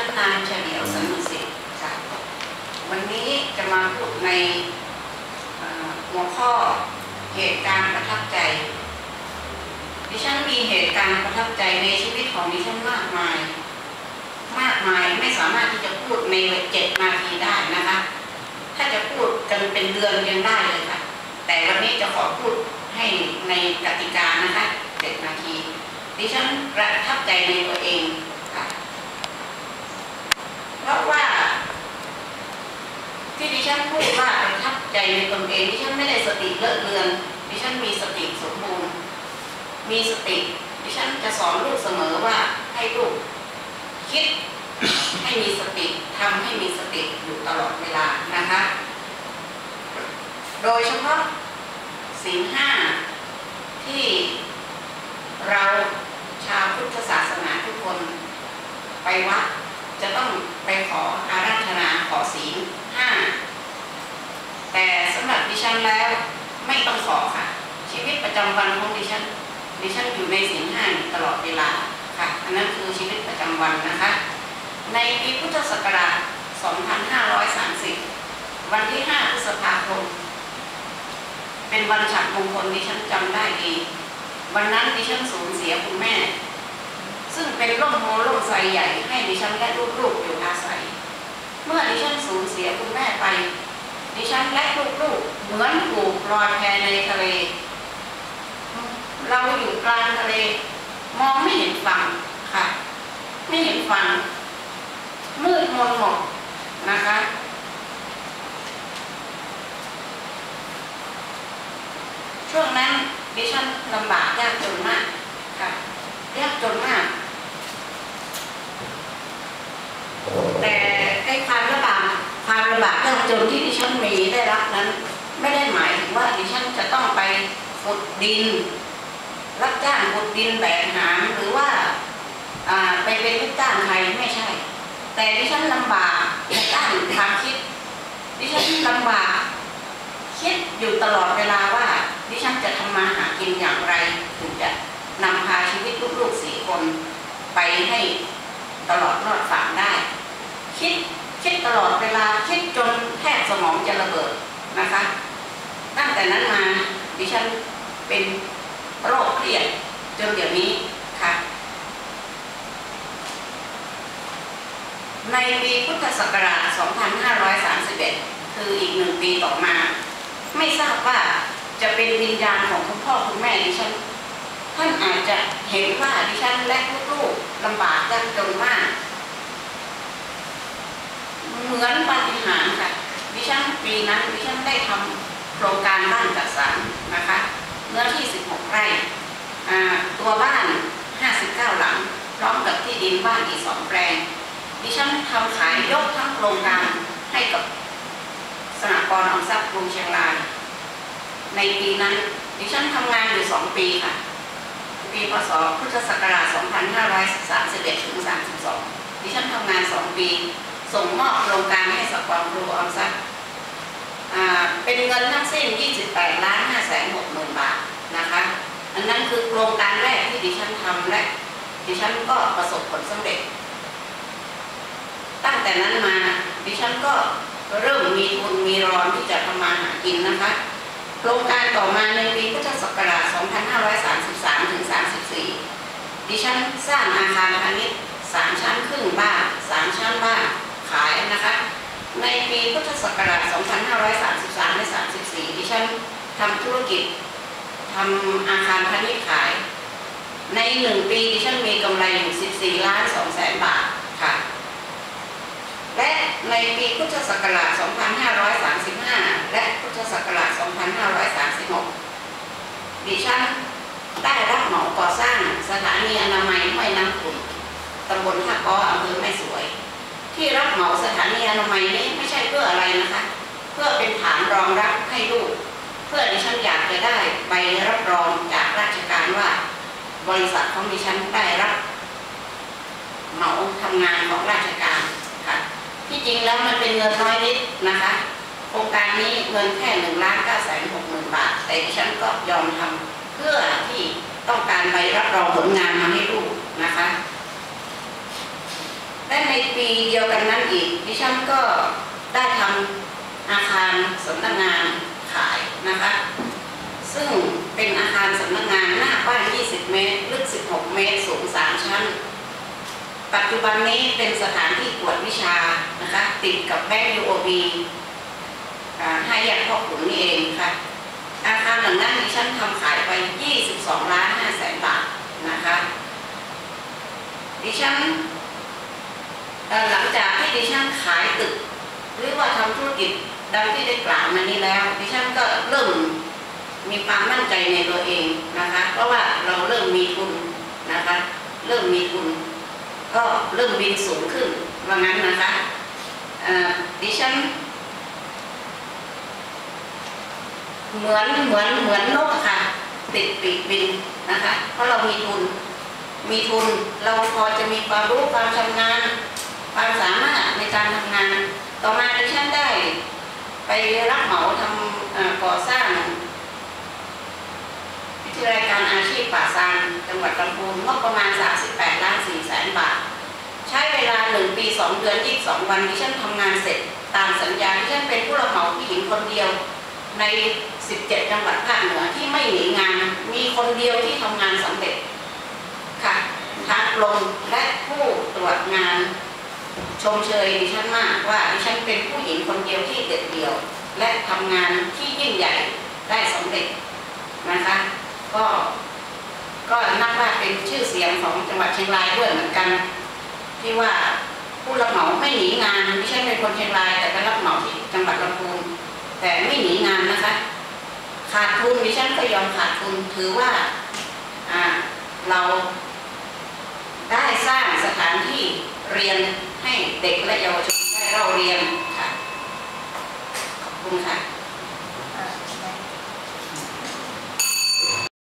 ฉันนางเฉลียวสันนิสิทธิ์ค่ะวันนี้จะมาพูดในหัวข้อเหตุการณ์ประทับใจ ดิฉันมีเหตุการณ์ประทับใจในชีวิตของดิฉันมากมาย มากมายไม่สามารถที่จะพูดในเจ็ดนาทีได้นะคะ ถ้าจะพูดกันเป็นเดือนยังได้เลยค่ะ แต่วันนี้จะขอพูดให้ในกติกานะคะเจ็ดนาที ดิฉันประทับใจในตัวเองค่ะ เพราะว่า ที่ดิฉันพูดว่าเประทับใจในตนเองดิฉันไม่ได้สติเลอะเลือนดิฉันมีสติสมบูรณ์ มีสติดิฉันจะสอนลูกเสมอว่าให้ลูกคิดให้มีสติทำให้มีสติอยู่ตลอดเวลานะคะ โดยเฉพาะสิ่งห้าที่เราชาวพุทธศาสนาทุกคน ไปวัดจะต้องไปขออาราธนาขอศีลห้าแต่สำหรับดิ ฉันแล้วไม่ต้องขอค่ะ ชีวิตประจำวันของดิฉันดิฉันอยู่ในศีลห้าอยู่ตลอดเวลาค่ะ อันนั้นคือชีวิตประจำวันนะคะ ในปีพุทธศักราช 2530 วันที่ 5 พฤษภาคม เป็นวันฉัตรมงคลดิฉันจำได้ดีวันนั้นดิฉันสูญเสียคุณแม่ ซึ่งเป็นร่มโพล่มไทรใหญ่ให้ดิฉันและลูกๆอยู่อาศัย เมื่อดิฉันสูญเสียคุณแม่ไป ดิฉันและลูกๆเหมือนถูกลอยแพในทะเล เราอยู่กลางทะเล มองไม่เห็นฝั่งค่ะ ไม่เห็นฝั่งมืดมนหมดนะคะช่วงนั้นดิฉันลำบากยากจนมากค่ะยากจนมาก แต่ไอ้ความลำบากความลำบากยากจนที่ดิฉันมีได้รับนั้น ไม่ได้หมายถึงว่าดิฉันจะต้องไปขุดดิน รับจ้างขุดดินแบกหามหรือว่าไปเป็นลูกจ้างใครไม่ใช่ แต่ดิฉันลำบากในด้านความคิด ดิฉันลำบาก คิดอยู่ตลอดเวลาว่า ดิฉันจะทำมาหากินอย่างไรถึงจะนำพาชีวิตลูกๆสี่คนไปให้ตลอดรอดฝั่งได้ คิด คิดตลอดเวลาคิดจนแทบสมองจะระเบิดนะคะ ตั้งแต่นั้นมาดิฉันเป็นโรคเครียดจนเดี๋ยวนี้ค่ะ ในปีพุทธศักราช 2531 คืออีกหนึ่งปีต่อมา ไม่ทราบว่าจะเป็นวิญญาณของคุณพ่อคุณแม่ดิฉัน ท่านอาจจะเห็นว่าดิฉันและลูกๆลำบากยากจนมาก เหมือนปฏิหารค่ะดิฉันปีนั้นดิฉันได้ทำโครงการบ้านจัดสรรนะคะเนื้อที่ 16 ไร่ตัวบ้าน 59 หลัง พร้อมกับที่ดินบ้านอีกสองแปลง ดิฉันทำขายยกทั้งโครงการให้กับสหกรณ์ออมทรัพย์กรุงเชียงราย ในปีนั้นดิฉันทำงานอยู่สองปีค่ะ ปีพศพุทธศักราช 2531 ถึง 32 ดิฉันทำงานสองปี ส่งมอบโครงการให้สหกรณ์ครูออมทรัพย์เป็นเงินทั้งสิ้น 28 ล้าน5แสน6หมื่นบาทนะคะ อันนั้นคือโครงการแรกที่ดิฉันทำและดิฉันก็ประสบผลสำเร็จ ตั้งแต่นั้นมาดิฉันก็เริ่มมีทุนมีรอนที่จะทำมาหากินนะคะ โครงการต่อมาในปีพุทธศักราช 2533 ถึง 34 ดิฉันสร้างอาคารพาณิชย์สามชั้นครึ่งบ้านสามชั้นบ้าน ในปีพุทธศักราช 2533 และ 34 ดิฉันทำธุรกิจทำอาคารพาณิชย์ขาย ในหนึ่งปีดิฉันมีกำไรอยู่14 ล้าน2แสนบาทค่ะ และในปีพุทธศักราช 2535 และพุทธศักราช 2536 ดิฉันได้รับเหมาก่อสร้างสถานีอนามัยห้วยน้ำขุ่นตำบลท่าก้ออำเภอแม่สวย ที่รับเหมาสถานีอนามัยนี้ไม่ใช่เพื่ออะไรนะคะ เพื่อเป็นฐานรองรับให้ลูก เพื่อดิฉันอยากจะได้ใบรับรองจากราชการว่า บริษัทของดิฉันได้รับเหมาทำงานของราชการค่ะที่จริงแล้วมันเป็นเงินน้อยนิดนะคะโครงการนี้เงินแค่หนึ่งล้านเก้าแสนหกหมื่นบาท แต่ดิฉันก็ยอมทำเพื่อที่ต้องการใบรับรองผลงานมาให้ลูกนะคะ และในปีเดียวกันนั้นอีกดิฉันก็ได้ทำอาคารสำนักงานขายนะคะ ซึ่งเป็นอาคารสำนักงานหน้าบ้าน 20 เมตร ลึก 16 เมตร สูง 3 ชั้น ปัจจุบันนี้เป็นสถานที่กวดวิชานะคะ ติดกับแบงก์ยูโอบีห้แยกพ่อขุนนี่เองค่ะ อาคารหลังนั้นดิฉันทำขายไป 22 ล้าน5แสนบาทนะคะ ดิฉัน หลังจากที่ดิฉันขายตึก หรือว่าทำธุรกิจดังที่ได้กล่าวมานี้แล้ว ดิฉันก็เริ่มมีความมั่นใจในตัวเองนะคะ เพราะว่าเราเริ่มมีทุนนะคะ เริ่มมีทุนก็เริ่มบินสูงขึ้นว่างั้นนะคะดิฉันเหมือนเหมือนเหมือนนกค่ะ ติดปีกบินนะคะ เพราะเรามีทุน มีทุนเราพอจะมีความรู้ความชำนาญ ความสามารถในการทำงาน ต่อมาดิฉันได้ ไปรับเหมาทำก่อสร้างวิทยาลัยการอาชีพป่าซางจังหวัดลำพูนงบประมาณ 38 ล้าน4แสนบาท ใช้เวลา 1 ปี 2 เดือน 22 วันดิฉันทำงานเสร็จ ตามสัญญาดิฉันเป็นผู้รับเหมาผู้หญิงคนเดียวใน 17 จังหวัดภาคเหนือที่ไม่หนีงาน มีคนเดียวที่ทำงานสำเร็จค่ะทางลงและผู้ตรวจงาน ชมเชยดิฉันมากว่าดิฉันเป็นผู้หญิงคนเดียวที่เด็ดเดี่ยว และทำงานที่ยิ่งใหญ่ได้สำเร็จนะคะ ก็ก็นับว่าเป็นชื่อเสียงของจังหวัดเชียงรายด้วยเหมือนกัน ที่ว่าผู้รับเหมาไม่หนีงานดิฉันเป็นคนเชียงราย แต่ไปรับเหมาที่จังหวัดลำพูนแต่ไม่หนีงานนะคะ ขาดทุนดิฉันก็ยอมขาดทุนถือว่าอ่าเราได้สร้างสถานที่ เรียนให้เด็กและเยาวชนได้เราเรียนค่ะ ขอบคุณค่ะ